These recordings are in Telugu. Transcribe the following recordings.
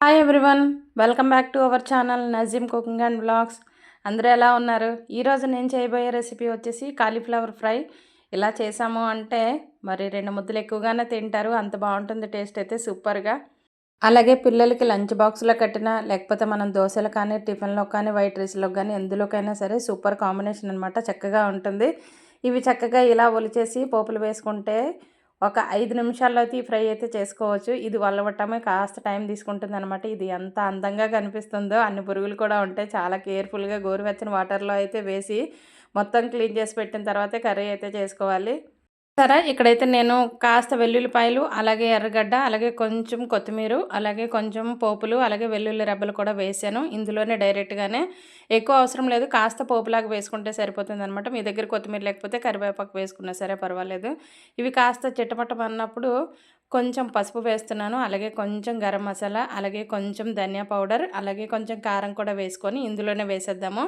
Hi everyone welcome back to our channel Nazeem cooking and blogs అందరూ ఎలా ఉన్నారు? ఈరోజు నేను చేయబోయే రెసిపీ వచ్చేసి కాలీఫ్లవర్ ఫ్రై ఇలా చేసాము అంటే మరి రెండు ముద్దలు ఎక్కువగానే తింటారు. అంత బాగుంటుంది టేస్ట్ అయితే సూపర్గా అలాగే పిల్లలకి లంచ్ బాక్స్లో కట్టినా లేకపోతే మనం దోశలు కానీ టిఫిన్లో కానీ వైట్ రైస్లో కానీ ఎందులోకైనా సరే సూపర్ కాంబినేషన్ అనమాట చక్కగా ఉంటుంది. ఇవి చక్కగా ఇలా ఒలిచేసి పోపులు వేసుకుంటే ఒక ఐదు నిమిషాల్లో అయితే ఈ ఫ్రై అయితే చేసుకోవచ్చు. ఇది వల్లవటమే కాస్త టైం తీసుకుంటుంది అనమాట ఇది ఎంత అందంగా కనిపిస్తుందో అన్ని పురుగులు కూడా ఉంటాయి చాలా కేర్ఫుల్గా గోరువెచ్చని వాటర్లో అయితే వేసి మొత్తం క్లీన్ చేసి పెట్టిన తర్వాతే కర్రీ అయితే చేసుకోవాలి. సరే ఇక్కడైతే నేను కాస్త వెల్లుల్లిపాయలు అలాగే ఎర్రగడ్డ అలాగే కొంచెం కొత్తిమీర అలాగే కొంచెం పోపులు అలాగే వెల్లుల్లి రెబ్బలు కూడా వేసాను. ఇందులోనే డైరెక్ట్గానే ఎక్కువ అవసరం లేదు. కాస్త పోపులాగా వేసుకుంటే సరిపోతుంది అనమాట మీ దగ్గర కొత్తిమీర లేకపోతే కరివేపాకు వేసుకున్నా సరే పర్వాలేదు. ఇవి కాస్త చిట్టమట్టం అన్నప్పుడు కొంచెం పసుపు వేస్తున్నాను. అలాగే కొంచెం గరం మసాలా అలాగే కొంచెం ధనియా పౌడర్ అలాగే కొంచెం కారం కూడా వేసుకొని ఇందులోనే వేసేద్దాము.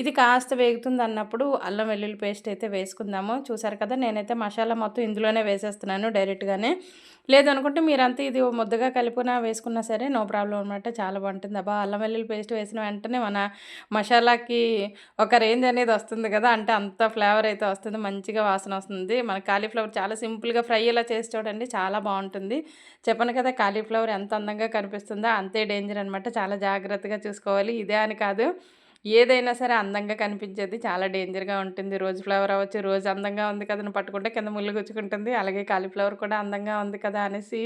ఇది కాస్త వేగుతుంది అన్నప్పుడు అల్లం వెల్లుల్లి పేస్ట్ అయితే వేసుకుందాము. చూసారు కదా నేనైతే మసాలా మొత్తం ఇందులోనే వేసేస్తున్నాను డైరెక్ట్గానే. లేదనుకుంటే మీరంతా ఇది ముద్దగా కలిపినా వేసుకున్నా సరే నో ప్రాబ్లం అనమాట చాలా బాగుంటుంది. అబ్బా అల్లం వెల్లుల్లి పేస్ట్ వేసిన వెంటనే మన మసాలాకి ఒక రేంజ్ అనేది వస్తుంది కదా అంటే అంత ఫ్లేవర్ అయితే వస్తుంది మంచిగా వాసన వస్తుంది. మన కాలీఫ్లవర్ చాలా సింపుల్గా ఫ్రై ఇలా చేసి చూడండి చాలా బాగుంటుంది. చెప్పను కదా కాలీఫ్లవర్ ఎంత అందంగా కనిపిస్తుందో అంతే డేంజర్ అనమాట చాలా జాగ్రత్తగా చూసుకోవాలి. ఇదే అని కాదు ఏదైనా సరే అందంగా కనిపించేది చాలా డేంజర్గా ఉంటుంది. రోజు ఫ్లవర్ అవ్వచ్చు రోజు అందంగా ఉంది కదా పట్టుకుంటే కింద ముళ్ళు గుచ్చుకుంటుంది. అలాగే కాలీఫ్లవర్ కూడా అందంగా ఉంది కదా అనేసి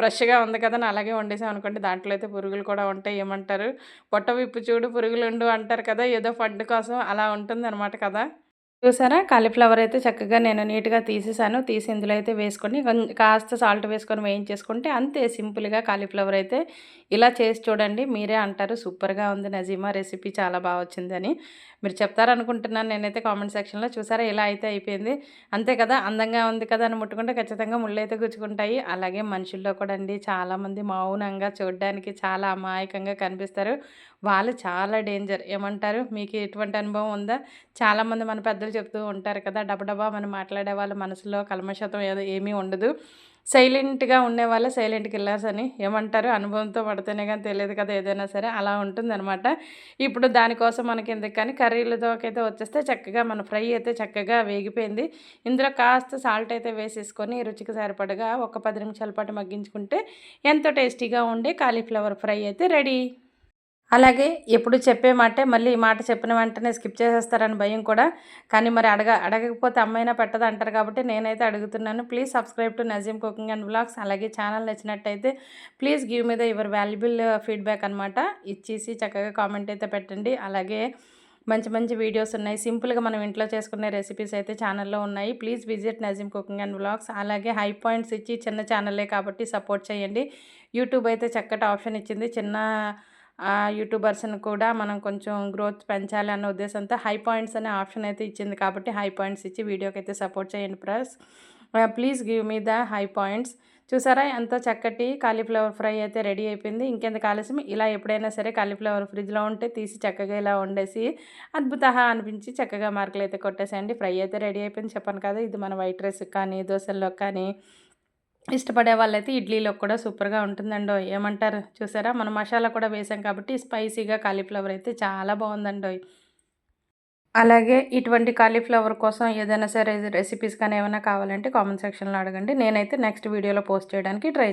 ఫ్రెష్గా ఉంది కదా అని అలాగే వండేసాం అనుకోండి దాంట్లో అయితే పురుగులు కూడా ఉంటాయి ఏమంటారు? పొట్ట విప్పు చూడు పురుగులు ఉండు అంటారు కదా ఏదో ఫండ్ కోసం అలా ఉంటుంది అనమాట కదా. చూసారా? కాలీఫ్లవర్ అయితే చక్కగా నేను నీట్గా తీసేసాను. తీసి ఇందులో అయితే వేసుకొని కాస్త సాల్ట్ వేసుకొని వేయించేసుకుంటే అంతే సింపుల్గా కాలీఫ్లవర్ అయితే ఇలా చేసి చూడండి. మీరే అంటారు సూపర్గా ఉంది. నజీమా రెసిపీ చాలా బాగా వచ్చిందని. మీరు చెప్తారనుకుంటున్నాను. నేనైతే కామెంట్ సెక్షన్లో చూసారా? ఇలా అయితే అయిపోయింది. అంతే కదా? అందంగా ఉంది కదా? అని ముట్టుకుంటే ఖచ్చితంగా ముళ్ళు అయితే గుచ్చుకుంటాయి. అలాగే మనుషుల్లో కూడా అండి చాలామంది మౌనంగా చూడడానికి చాలా అమాయకంగా కనిపిస్తారు. వాళ్ళు చాలా డేంజర్. ఏమంటారు? మీకు ఎటువంటి అనుభవం ఉందా? చాలామంది మన పెద్దలు చెప్తూ ఉంటారు కదా డబడబా మనం మాట్లాడే వాళ్ళ మనసులో కల్మషతం ఏదో ఏమీ ఉండదు. సైలెంట్గా ఉండేవాళ్ళ సైలెంట్ కిల్లర్స్ అని ఏమంటారు? అనుభవంతో పడితేనే కానీ తెలియదు కదా ఏదైనా సరే అలా ఉంటుందన్నమాట. ఇప్పుడు దానికోసం మనకి ఎందుకు కానీ కర్రీలతోకైతే వచ్చేస్తే చక్కగా మన ఫ్రై అయితే చక్కగా వేగిపోయింది. ఇందులో కాస్త సాల్ట్ అయితే వేసేసుకొని రుచికి సరిపడగా ఒక పది నిమిషాల పాటు మగ్గించుకుంటే ఎంతో టేస్టీగా ఉండే కాలీఫ్లవర్ ఫ్రై అయితే రెడీ. అలాగే ఎప్పుడు చెప్పే మాటే మళ్ళీ ఈ మాట చెప్పిన వెంటనే స్కిప్ చేసేస్తారని భయం కూడా. కానీ మరి అడగ అడగకపోతే అమ్మైనా పెట్టదు అంటారు కాబట్టి నేనైతే అడుగుతున్నాను. Please subscribe to Nazeem cooking and blogs అలాగే ఛానల్ నచ్చినట్టయితే ప్లీజ్ గివ్ మీద యువర్ వాల్యుబుల్ ఫీడ్బ్యాక్ అనమాట ఇచ్చేసి చక్కగా కామెంట్ అయితే పెట్టండి. అలాగే మంచి మంచి వీడియోస్ ఉన్నాయి. సింపుల్గా మనం ఇంట్లో చేసుకునే రెసిపీస్ అయితే ఛానల్లో ఉన్నాయి. Please visit Nazeem cooking and blogs అలాగే హై పాయింట్స్ ఇచ్చి చిన్న ఛానలే కాబట్టి సపోర్ట్ చేయండి. యూట్యూబ్ అయితే చక్కటి ఆప్షన్ ఇచ్చింది. చిన్న యూట్యూబర్స్ని కూడా మనం కొంచెం గ్రోత్ పెంచాలి అన్న ఉద్దేశంతో హై పాయింట్స్ అనే ఆప్షన్ అయితే ఇచ్చింది కాబట్టి హై పాయింట్స్ ఇచ్చి వీడియోకి అయితే సపోర్ట్ చేయండి plus please give me the high points. చూసారా ఎంతో చక్కటి కాలీఫ్లవర్ ఫ్రై అయితే రెడీ అయిపోయింది. ఇంకెందుకు ఆలస్యం? ఇలా ఎప్పుడైనా సరే కాలీఫ్లవర్ ఫ్రిడ్జ్లో ఉంటే తీసి చక్కగా ఇలా వండేసి అద్భుత అనిపించి చక్కగా మార్కులు అయితే కొట్టేసేయండి. ఫ్రై అయితే రెడీ అయిపోయింది. చెప్పాను కదా ఇది మన వైట్ రైస్ కానీ దోశల్లో కానీ ఇష్టపడే వాళ్ళైతే ఇడ్లీలో కూడా సూపర్గా ఉంటుందండో. ఏమంటారు చూసారా? మనం మసాలా కూడా వేసాం కాబట్టి స్పైసీగా కాలీఫ్లవర్ అయితే చాలా బాగుందండో. అలాగే ఇటువంటి కాలీఫ్లవర్ కోసం ఏదైనా సరే రెసిపీస్ కానీ ఏమైనా కావాలంటే కామెంట్ సెక్షన్లో అడగండి. నేనైతే నెక్స్ట్ వీడియోలో పోస్ట్ చేయడానికి ట్రై